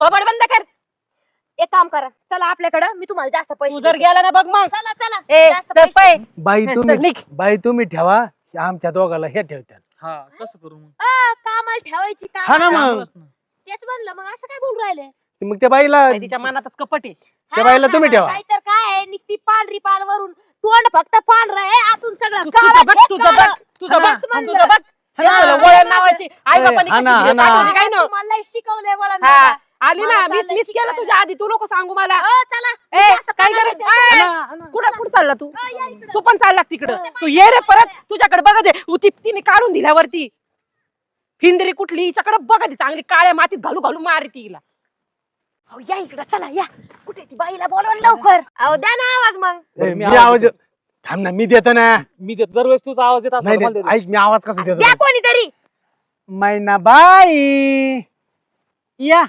Cupboard बंद कर एक काम करा चला आपल्याकडं मी तुम्हाला जास्त पैसे तू जर देते. गेला ना बघ मग चला चला ए जास्त चल पैसे- पाय बाई चल, तुम्ही निघ. बाई तुम्ही ठेवा आमच्या दोघाला हे ठेवत्या हा तसं करू मग आ, कामाला ठेवायची हा ना काम मग. चांगलंच ना. तेच म्हणलं मग असं काय बोलू राहिले मग त्या बाईला तिच्या मनातच कपट आहे त्या बाईला हा, तुम्ही ठेवा. काय तर काय आहे, नुसती पांढरी पाल वरून तोंड फक्त पांढरं आहे आतून सगळं तू- काळं तुझं बघ छेक तुझं काळं. बघ तुझं बघ ना. तेच आणि म्हणलं. तुझं बघ हा, तुला वळण नावाची आई बापाने हा ना, कशी हा ना. पाठवली काय ना तुम्हाला लय शिकवलंय वळण हा. आली मला ना मीच चाललंय मीच केलं. तुझ्या आधी तू नको सांगू मला. अ, चला. मी ए जास्त काय करत कुठं कुठं चालला तू? अ, या इकडं. तू पण चालला तिकडं. हो. तू ये रे परत. तुझ्याकडे बघत आहे उ ती तिने काढून दिल्यावरती. फिंदरी कुठली हिच्याकडे बघत आहे, चांगली काळ्या मातीत घालू घालू मारे तिला अहो, या इकडं. चला या. कुठे ती बाईला बोलवा ना लवकर. अहो द्या ना आवाज मग. ए, मी मी आवाज आवाज थांब ना मी देतो ना. मी देतो. दरवेळेस तुझा आवाज येत नाही असतो नाही, ऐक मी आवाज कसा द्या देतो कोणीतरी. मैना बाई या.